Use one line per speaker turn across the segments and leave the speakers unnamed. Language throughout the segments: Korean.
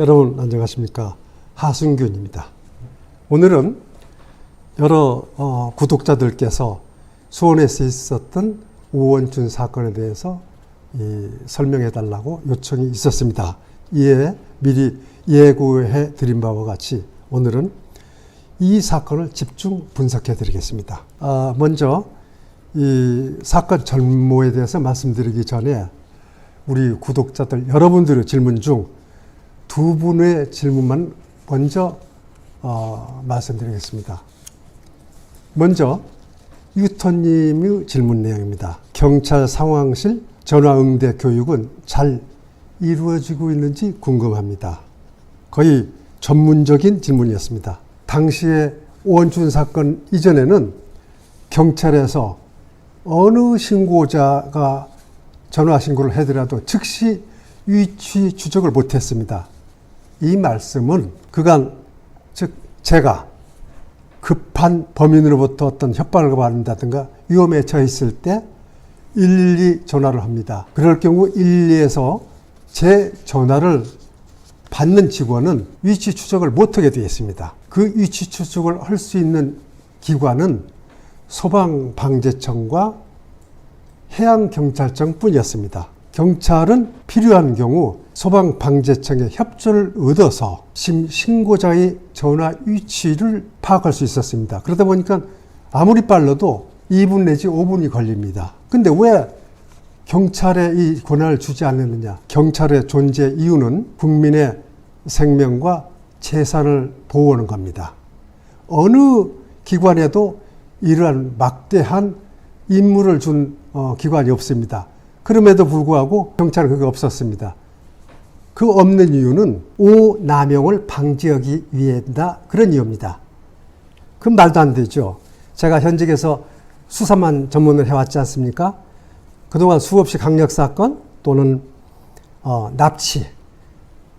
여러분 안녕하십니까 하순균입니다. 오늘은 여러 어, 구독자들께서 수원에서 있었던 오원준 사건에 대해서 이, 설명해 달라고 요청이 있었습니다. 이에 미리 예고해 드린 바와 같이 오늘은 이 사건을 집중 분석해 드리겠습니다. 아, 먼저 이 사건 전모에 대해서 말씀드리기 전에 우리 구독자들 여러분들의 질문 중 두 분의 질문만 먼저 어, 말씀드리겠습니다. 먼저 유토님의 질문 내용입니다. 경찰 상황실 전화 응대 교육은 잘 이루어지고 있는지 궁금합니다. 거의 전문적인 질문이었습니다. 당시에 오원준 사건 이전에는 경찰에서 어느 신고자가 전화 신고를 하더라도 즉시 위치 추적을 못했습니다. 이 말씀은 그간 즉 제가 급한 범인으로부터 어떤 협박을 받는다든가 위험에 처했을 때 112 전화를 합니다. 그럴 경우 112에서 제 전화를 받는 직원은 위치 추적을 못하게 되어 있습니다. 그 위치 추적을 할 수 있는 기관은 소방방재청과 해양경찰청 뿐이었습니다. 경찰은 필요한 경우 소방방재청의 협조를 얻어서 신고자의 전화 위치를 파악할 수 있었습니다. 그러다 보니까 아무리 빨라도 2분 내지 5분이 걸립니다. 근데 왜 경찰에 이 권한을 주지 않느냐? 경찰의 존재 이유는 국민의 생명과 재산을 보호하는 겁니다. 어느 기관에도 이러한 막대한 임무를 준 어, 기관이 없습니다. 그럼에도 불구하고 경찰은 그게 없었습니다. 그 없는 이유는 오남용을 방지하기 위해다 그런 이유입니다. 그 말도 안 되죠. 제가 현직에서 수사만 전문을 해왔지 않습니까? 그동안 수없이 강력 사건 또는 어, 납치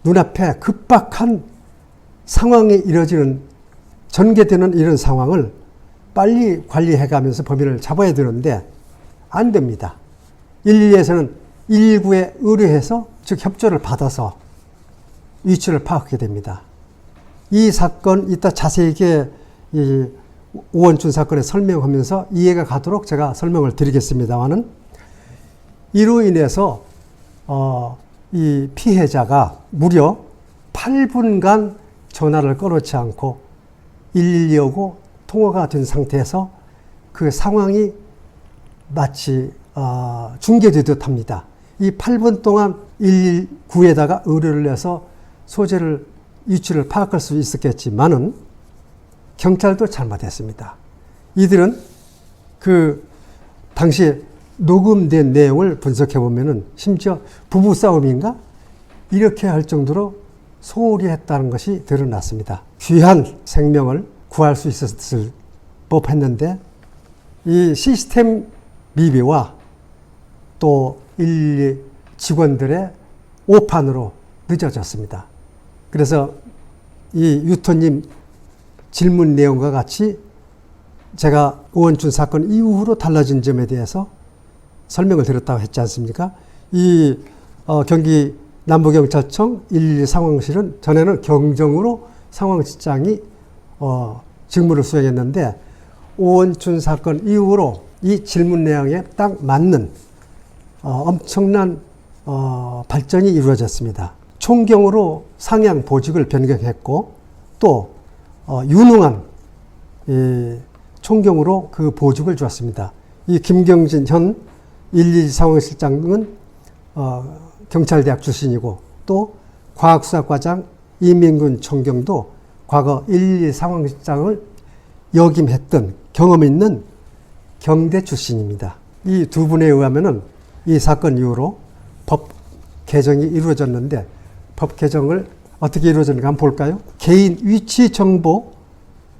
눈앞에 급박한 상황이 이뤄지는 전개되는 이런 상황을 빨리 관리해가면서 범인을 잡아야 되는데 안 됩니다. 112에서는 119에 의뢰해서 즉 협조를 받아서 위치를 파악하게 됩니다. 이 사건 이따 자세하게 이 오원준 사건에 설명하면서 이해가 가도록 제가 설명을 드리겠습니다만은 이로 인해서 어, 이 피해자가 무려 8분간 전화를 끊어지 않고 112하고 통화가 된 상태에서 그 상황이 마치 어, 중계되듯 합니다. 이 8분 동안 119에다가 의뢰를 해서 소재를 위치를 파악할 수 있었겠지만은 경찰도 잘못했습니다. 이들은 그 당시에 녹음된 내용을 분석해 보면은 심지어 부부 싸움인가 이렇게 할 정도로 소홀히 했다는 것이 드러났습니다. 귀한 생명을 구할 수 있었을 법했는데 이 시스템 미비와 또 112 직원들의 오판으로 늦어졌습니다. 그래서 이 유토님 질문 내용과 같이 제가 오원준 사건 이후로 달라진 점에 대해서 설명을 드렸다고 했지 않습니까? 이 어, 경기 남부경찰청 112 상황실은 전에는 경정으로 상황실장이 어, 직무를 수행했는데 오원춘 사건 이후로 이 질문 내용에 딱 맞는 어, 엄청난 어, 발전이 이루어졌습니다. 총경으로 상향 보직을 변경했고 또 어, 유능한 이, 총경으로 그 보직을 주었습니다. 이 김경진 현 112 상황실장은 어, 경찰대학 출신이고 또 과학수사과장 이민군 총경도 과거 112 상황실장을 역임했던 경험 있는 경대 출신입니다. 이 두 분에 의하면은 이 사건 이후로 법 개정이 이루어졌는데 법 개정을 어떻게 이루어졌는가 한번 볼까요? 개인 위치 정보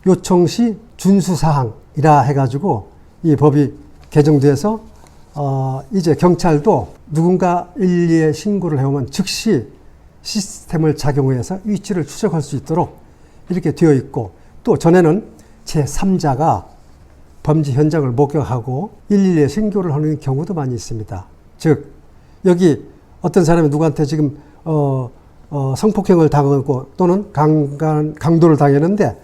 요청 시 준수 사항이라 해가지고 이 법이 개정돼서 어 이제 경찰도 누군가 112에 신고를 해오면 즉시 시스템을 작용해서 위치를 추적할 수 있도록 이렇게 되어 있고 또 전에는 제3자가 범죄 현장을 목격하고 112에 신고를 하는 경우도 많이 있습니다. 즉 여기 어떤 사람이 누구한테 지금 어 어, 성폭행을 당하고 또는 강간, 강도를 당했는데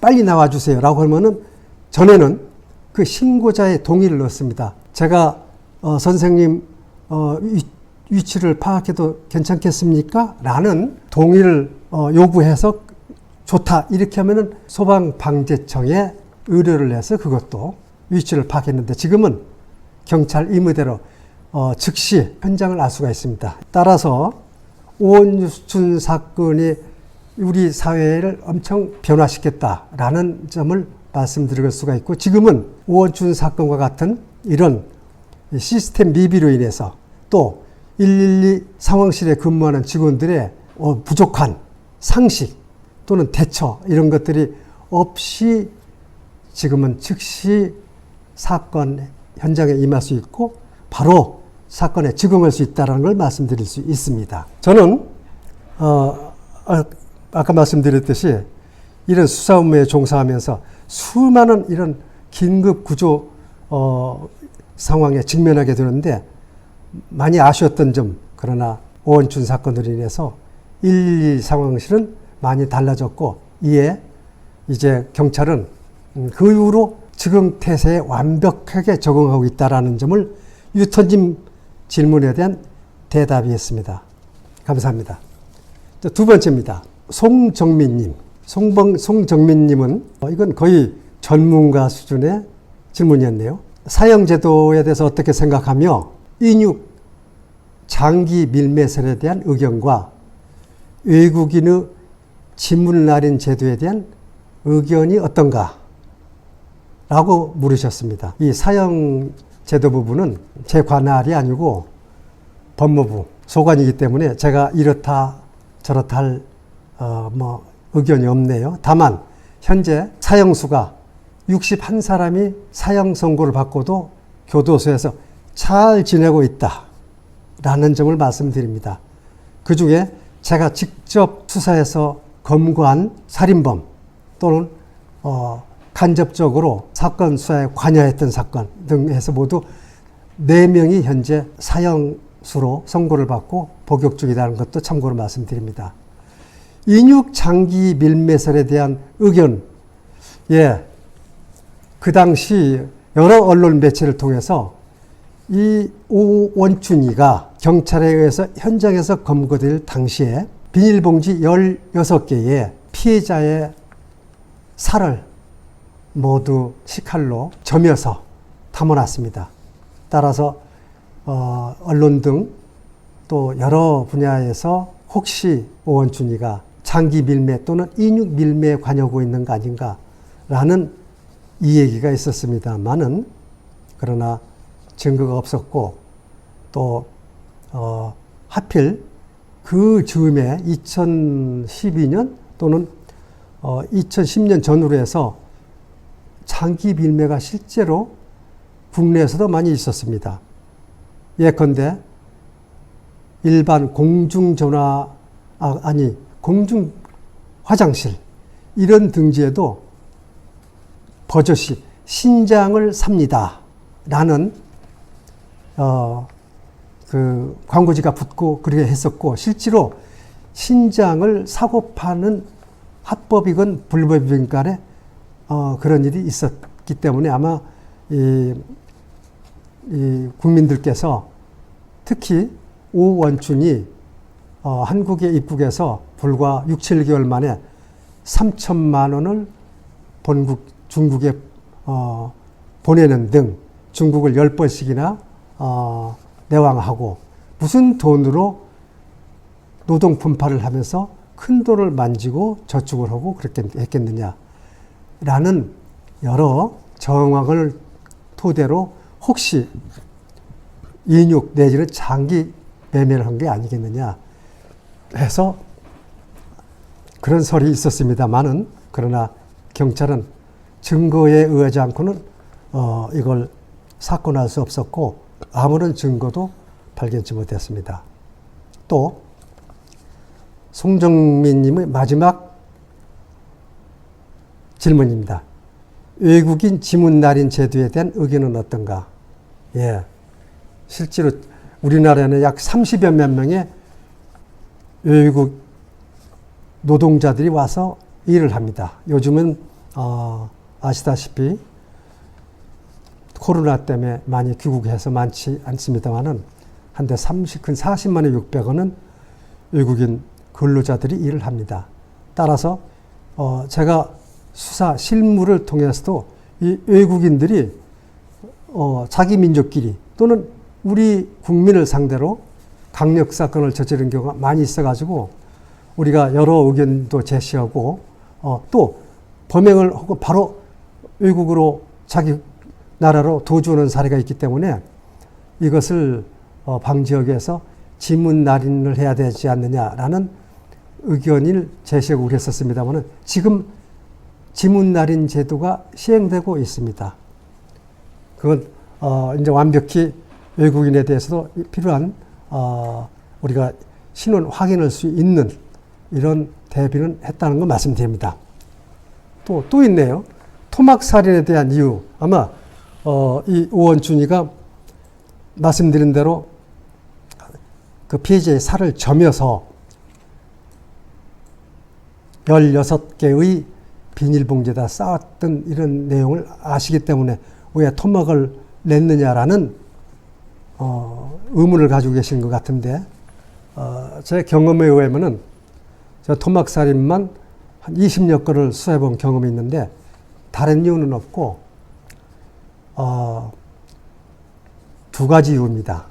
빨리 나와주세요 라고 하면은 전에는 그 신고자의 동의를 넣습니다. 제가 어, 선생님 어, 위, 위치를 파악해도 괜찮겠습니까? 라는 동의를 어, 요구해서 좋다 이렇게 하면은 소방방재청에 의뢰를 해서 그것도 위치를 파악했는데 지금은 경찰 임의대로 어, 즉시 현장을 알 수가 있습니다. 따라서 오원유춘 사건이 우리 사회를 엄청 변화시켰다라는 점을 말씀드릴 수가 있고 지금은 오원춘 사건과 같은 이런 시스템 미비로 인해서 또 112 상황실에 근무하는 직원들의 어, 부족한 상식 또는 대처 이런 것들이 없이 지금은 즉시 사건 현장에 임할 수 있고 바로 사건에 즉응할 수 있다는 걸 말씀드릴 수 있습니다. 저는 어, 아, 아까 말씀드렸듯이 이런 수사 업무에 종사하면서 수많은 이런 긴급 구조 어, 상황에 직면하게 되는데 많이 아쉬웠던 점 그러나 오원춘 사건으로 인해서 112 상황실은 많이 달라졌고 이에 이제 경찰은 음, 그 이후로 즉흥 태세에 완벽하게 적응하고 있다라는 점을 유턴님 질문에 대한 대답이었습니다. 감사합니다. 자, 두 번째입니다. 송정민님. 송봉, 송정민님은 어, 이건 거의 전문가 수준의 질문이었네요. 사형제도에 대해서 어떻게 생각하며 인육 장기 밀매설에 대한 의견과 외국인의 지문 날인 제도에 대한 의견이 어떤가? 라고 물으셨습니다. 이 사형 제도 부분은 제 관할이 아니고 법무부 소관이기 때문에 제가 이렇다 저렇다 할, 어, 뭐, 의견이 없네요. 다만, 현재 사형수가 61사람이 사형 선고를 받고도 교도소에서 잘 지내고 있다. 라는 점을 말씀드립니다. 그 중에 제가 직접 수사해서 검거한 살인범 또는 어, 간접적으로 사건 수사에 관여했던 사건 등 해서 모두 4명이 현재 사형수로 선고를 받고 복역 중이라는 것도 참고로 말씀드립니다. 인육 장기 밀매설에 대한 의견, 예, 그 당시 여러 언론 매체를 통해서 이 오원춘이가 경찰에 의해서 현장에서 검거될 당시에 비닐봉지 16개에 피해자의 살을 모두 식칼로 점여서 담아놨습니다. 따라서 어, 언론 등 또 여러 분야에서 혹시 오원춘이가 장기 밀매 또는 인육 밀매에 관여하고 있는 거 아닌가라는 이 얘기가 있었습니다만은 그러나 증거가 없었고 또 어, 하필 그 즈음에 2012년 또는 어, 2010년 전후로 해서 장기 밀매가 실제로 국내에서도 많이 있었습니다. 예컨대 일반 공중전화 아, 아니 공중 화장실 이런 등지에도 버젓이 신장을 삽니다. 라는 어, 그 광고지가 붙고 그렇게 했었고 실제로 신장을 사고 파는 합법이건 불법이건 간에 어, 그런 일이 있었기 때문에 아마 이, 이 국민들께서 특히 오원춘이 어, 한국에 입국해서 불과 6, 7개월 만에 3천만 원을 본국 중국에 어, 보내는 등 중국을 10번씩이나 어, 내왕하고 무슨 돈으로 노동 분파를 하면서 큰 돈을 만지고 저축을 하고 그렇게 했겠느냐. 라는 여러 정황을 토대로 혹시 인육 내지는 장기 매매를 한 게 아니겠느냐 해서 그런 설이 있었습니다만은 그러나 경찰은 증거에 의하지 않고는 어 이걸 사건할 수 없었고 아무런 증거도 발견치 못했습니다. 또 송정민님의 마지막 질문입니다. 외국인 지문 날인 제도에 대한 의견은 어떤가? 예. 실제로 우리나라에는 약 30여 몇 명의 외국 노동자들이 와서 일을 합니다. 요즘은 어, 아시다시피 코로나 때문에 많이 귀국해서 많지 않습니다만은 한대 30, 근 40만에 600원은 외국인 근로자들이 일을 합니다. 따라서 어, 제가 수사 실무를 통해서도 이 외국인들이 어, 자기 민족끼리 또는 우리 국민을 상대로 강력 사건을 저지른 경우가 많이 있어가지고 우리가 여러 의견도 제시하고 어, 또 범행을 하고 바로 외국으로 자기 나라로 도주하는 사례가 있기 때문에 이것을 어, 방지하기 위해서 지문 날인을 해야 되지 않느냐라는 의견을 제시하고 그랬었습니다만은 지금 지문 날인 제도가 시행되고 있습니다. 그건 어, 이제 완벽히 외국인에 대해서도 필요한 어, 우리가 신원 확인할 수 있는 이런 대비는 했다는 거 말씀드립니다. 또, 또 있네요. 토막 살인에 대한 이유. 아마, 어, 이 오원준이가 말씀드린 대로 그 피해자의 살을 점여서 16개의 비닐봉지에다 쌓았던 이런 내용을 아시기 때문에 왜 토막을 냈느냐라는 어, 의문을 가지고 계신 것 같은데 어, 제 경험에 의하면은 저 토막살인만 한 20여 건을 수사해 본 경험이 있는데 다른 이유는 없고 어, 두 가지 이유입니다.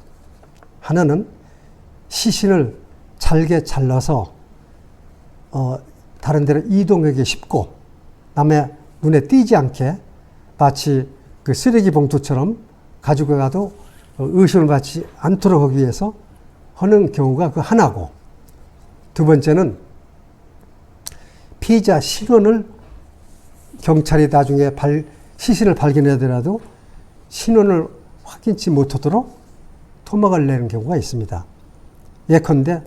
하나는 시신을 잘게 잘라서 어, 다른 데로 이동하기 쉽고 남의 눈에 띄지 않게 마치 그 쓰레기 봉투처럼 가지고 가도 어, 의심을 받지 않도록 하기 위해서 하는 경우가 그 하나고 두 번째는 피의자 신원을 경찰이 나중에 발, 시신을 발견하더라도 신원을 확인치 못하도록 토막을 내는 경우가 있습니다. 예컨대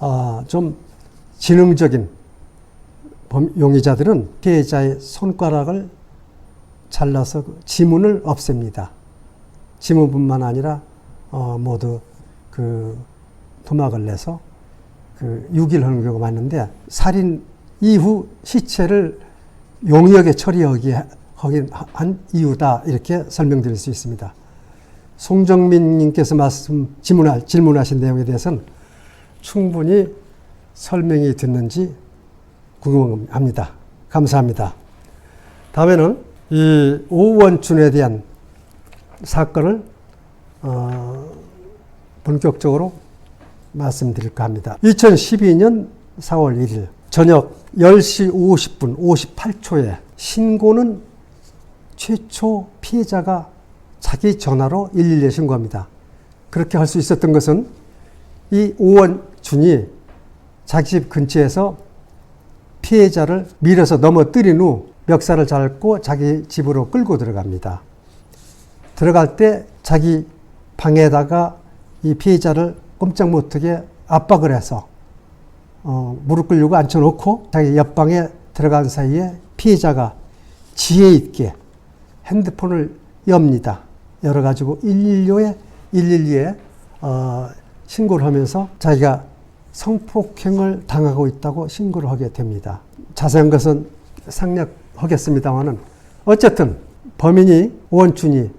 어, 좀 지능적인 범- 용의자들은 피해자의 손가락을 잘라서 그 지문을 없앱니다. 지문뿐만 아니라 어, 모두 그 토막을 내서 그 유기를 경우가 많은데 살인 이후 시체를 용이하게 처리하기 하긴 한 이유다 이렇게 설명드릴 수 있습니다. 송정민님께서 말씀 질문하, 질문하신 내용에 대해서는 충분히 설명이 됐는지 궁금합니다. 감사합니다. 다음에는 이 오원춘에 대한 사건을 어, 본격적으로 말씀드릴까 합니다. 2012년 4월 1일 저녁 10시 50분 58초에 신고는 최초 피해자가 자기 전화로 112에 신고합니다. 그렇게 할 수 있었던 것은 이 오원준이 자기 집 근처에서 피해자를 밀어서 넘어뜨린 후 멱살을 잡고 자기 집으로 끌고 들어갑니다. 들어갈 때 자기 방에다가 이 피해자를 꼼짝 못하게 압박을 해서 어, 무릎 꿇려고 앉혀놓고 자기 옆방에 들어간 사이에 피해자가 지혜 있게 핸드폰을 엽니다. 열어가지고 112에 112에 어, 신고를 하면서 자기가 성폭행을 당하고 있다고 신고를 하게 됩니다. 자세한 것은 상략하겠습니다만은 어쨌든 범인이 오원춘이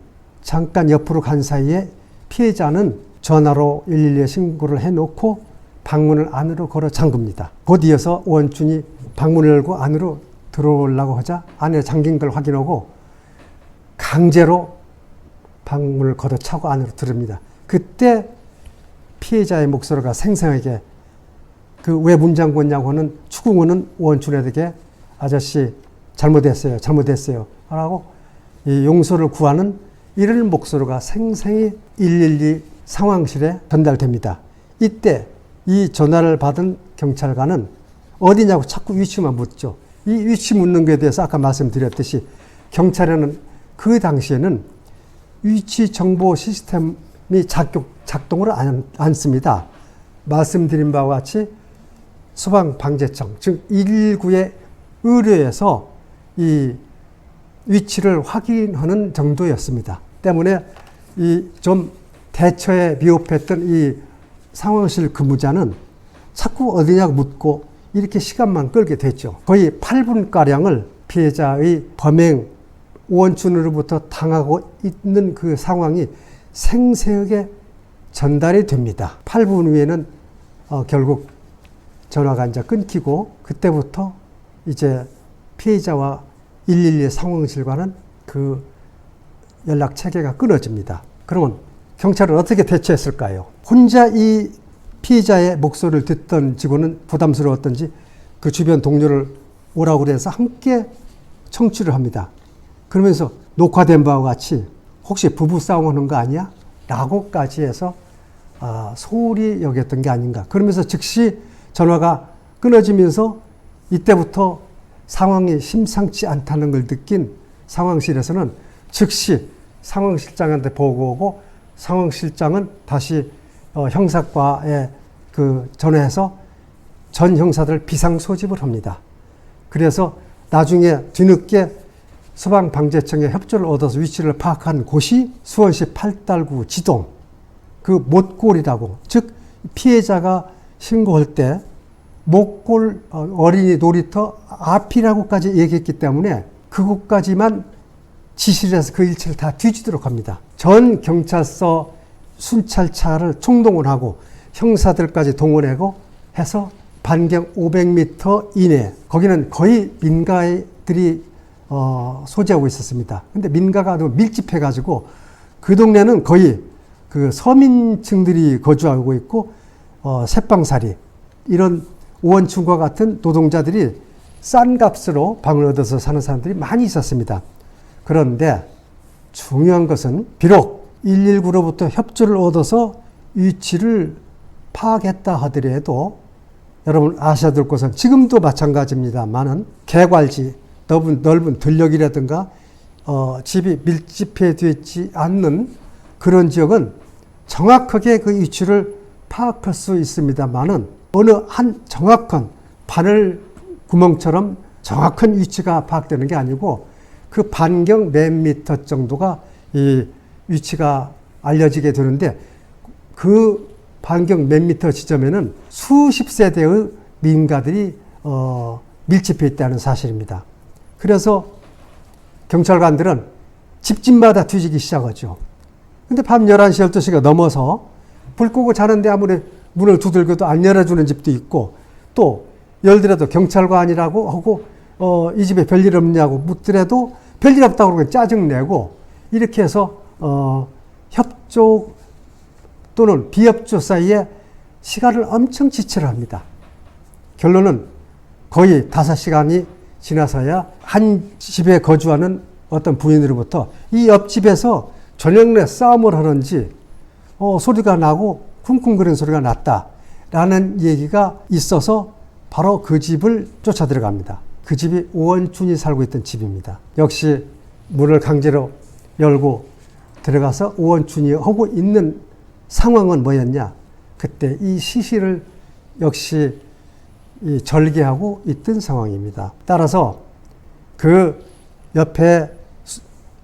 잠깐 옆으로 간 사이에 피해자는 전화로 112에 신고를 해놓고 방문을 안으로 걸어 잠급니다. 곧 이어서 오원춘이 방문을 열고 안으로 들어오려고 하자 안에 잠긴 걸 확인하고 강제로 방문을 걷어차고 안으로 들읍니다. 그때 피해자의 목소리가 생생하게 그왜문 잠궜냐고 하는 추궁하는 오원춘에게 아저씨 잘못했어요. 잘못했어요. 라고 이 용서를 구하는 이런 목소리가 생생히 112 상황실에 전달됩니다. 이때 이 전화를 받은 경찰관은 어디냐고 자꾸 위치만 묻죠. 이 위치 묻는 것에 대해서 아까 말씀드렸듯이 경찰에는 그 당시에는 위치 정보 시스템이 작동, 작동을 안, 않습니다. 말씀드린 바와 같이 소방방재청, 즉 119의 의뢰에서 이 위치를 확인하는 정도였습니다. 때문에 이 좀 대처에 미흡했던 이 상황실 근무자는 자꾸 어디냐고 묻고 이렇게 시간만 끌게 됐죠. 거의 8분가량을 피해자의 범행 오원춘으로부터 당하고 있는 그 상황이 생생하게 전달이 됩니다. 8분 후에는 어, 결국 전화가 이제 끊기고 그때부터 이제 피해자와 112 상황실과는 그 연락 체계가 끊어집니다. 그러면 경찰은 어떻게 대처했을까요? 혼자 이 피해자의 목소리를 듣던 직원은 부담스러웠던지 그 주변 동료를 오라고 그래서 함께 청취를 합니다. 그러면서 녹화된 바와 같이 혹시 부부 싸움하는 거 아니야? 라고까지 해서 아, 소홀히 여겼던 게 아닌가. 그러면서 즉시 전화가 끊어지면서 이때부터 상황이 심상치 않다는 걸 느낀 상황실에서는 즉시 상황실장한테 보고오고 상황실장은 다시 어, 형사과에 그 전화해서 전 형사들 비상 소집을 합니다. 그래서 나중에 뒤늦게 소방방재청의 협조를 얻어서 위치를 파악한 곳이 수원시 팔달구 지동 그 못골이라고 즉 피해자가 신고할 때 목골 어, 어린이 놀이터 앞이라고까지 얘기했기 때문에 그곳까지만 지시를 해서 그 일체를 다 뒤지도록 합니다. 전 경찰서 순찰차를 총동원 하고 형사들까지 동원하고 해서 반경 500m 이내 거기는 거의 민가들이 어, 소지하고 있었습니다. 근데 민가가 너무 밀집해 가지고 그 동네는 거의 그 서민층들이 거주하고 있고 어, 새빵살이 이런 오원충과 같은 노동자들이 싼 값으로 방을 얻어서 사는 사람들이 많이 있었습니다. 그런데 중요한 것은 비록 119로부터 협조를 얻어서 위치를 파악했다 하더라도 여러분 아셔야 될 것은 지금도 마찬가지입니다만은 개괄지 넓은, 넓은 들녘이라든가 어, 집이 밀집해 있지 않는 그런 지역은 정확하게 그 위치를 파악할 수 있습니다만은 어느 한 정확한 바늘 구멍처럼 정확한 위치가 파악되는 게 아니고 그 반경 몇 미터 정도가 이 위치가 알려지게 되는데 그 반경 몇 미터 지점에는 수십 세대의 민가들이 어, 밀집해 있다는 사실입니다. 그래서 경찰관들은 집집마다 뒤지기 시작하죠. 근데 밤 11시, 12시가 넘어서 불 끄고 자는데 아무리 문을 두들겨도 안 열어주는 집도 있고 또 열더라도 경찰관이라고 하고 어, 이 집에 별일 없냐고 묻더라도 별일 없다고 그러고 짜증내고 이렇게 해서 어, 협조 또는 비협조 사이에 시간을 엄청 지체를 합니다. 결론은 거의 다섯 시간이 지나서야 한 집에 거주하는 어떤 부인으로부터 이 옆집에서 저녁 내 싸움을 하는지 어, 소리가 나고 쿵쿵거리는 소리가 났다라는 얘기가 있어서 바로 그 집을 쫓아 들어갑니다. 그 집이 오원춘이 살고 있던 집입니다. 역시 문을 강제로 열고 들어가서 오원춘이 하고 있는 상황은 뭐였냐? 그때 이 시시를 역시 이 절개하고 있던 상황입니다. 따라서 그 옆에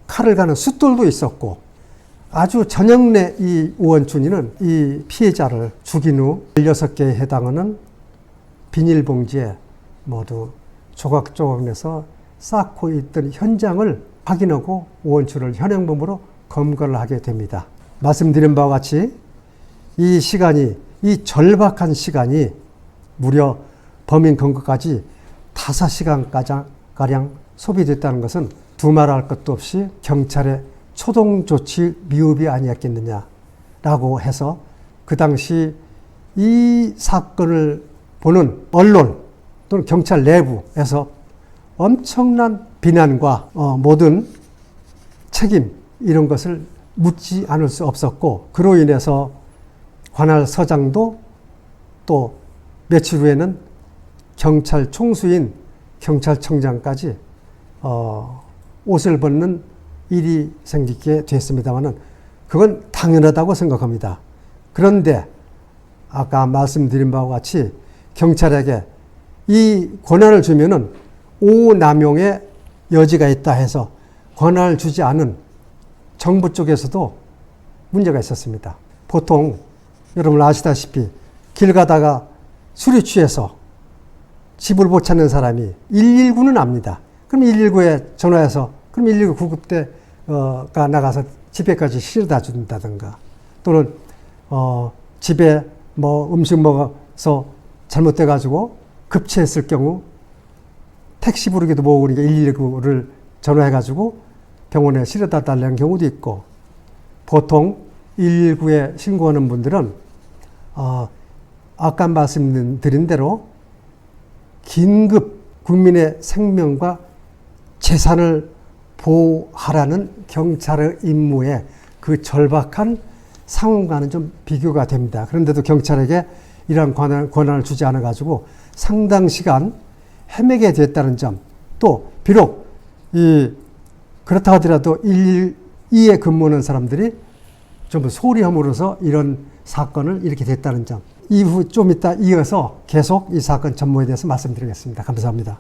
칼을 가는 숫돌도 있었고 아주 저녁 내이 오원춘이는 이 피해자를 죽인 후 16개에 해당하는 비닐봉지에 모두 조각조각 내서 쌓고 있던 현장을 확인하고 오원춘을 현행범으로 검거를 하게 됩니다. 말씀드린 바와 같이 이 시간이 이 절박한 시간이 무려 범인 검거까지 5시간가량 소비됐다는 것은 두말할 것도 없이 경찰의 초동 조치 미흡이 아니었겠느냐라고 해서 그 당시 이 사건을 보는 언론 또는 경찰 내부에서 엄청난 비난과 어, 모든 책임 이런 것을 묻지 않을 수 없었고 그로 인해서 관할 서장도 또 며칠 후에는 경찰 총수인 경찰청장까지 어, 옷을 벗는 일이 생기게 됐습니다만은 그건 당연하다고 생각합니다. 그런데 아까 말씀드린 바와 같이 경찰에게 이 권한을 주면은 오남용의 여지가 있다 해서 권한을 주지 않은 정부 쪽에서도 문제가 있었습니다. 보통 여러분 아시다시피 길 가다가 술에 취해서 집을 못 찾는 사람이 119는 압니다. 그럼 119에 전화해서 그럼 119 구급대 가 나가서 집에까지 실어다 준다든가 또는 어 집에 뭐 음식 먹어서 잘못돼 가지고 급체했을 경우 택시 부르기도 뭐고 그러니까 119를 전화해 가지고 병원에 실어다 달라는 경우도 있고 보통 119에 신고하는 분들은 어, 아까 말씀드린 대로 긴급 국민의 생명과 재산을 보호하라는 경찰의 임무에 그 절박한 상황과는 좀 비교가 됩니다. 그런데도 경찰에게 이러한 권한, 권한을 주지 않아 가지고 상당 시간 헤매게 됐다는 점, 또 비록 이 그렇다 하더라도 112에 근무하는 사람들이 좀 소리함으로써 이런 사건을 이렇게 됐다는 점. 이후 좀 이따 이어서 계속 이 사건 전모에 대해서 말씀드리겠습니다. 감사합니다.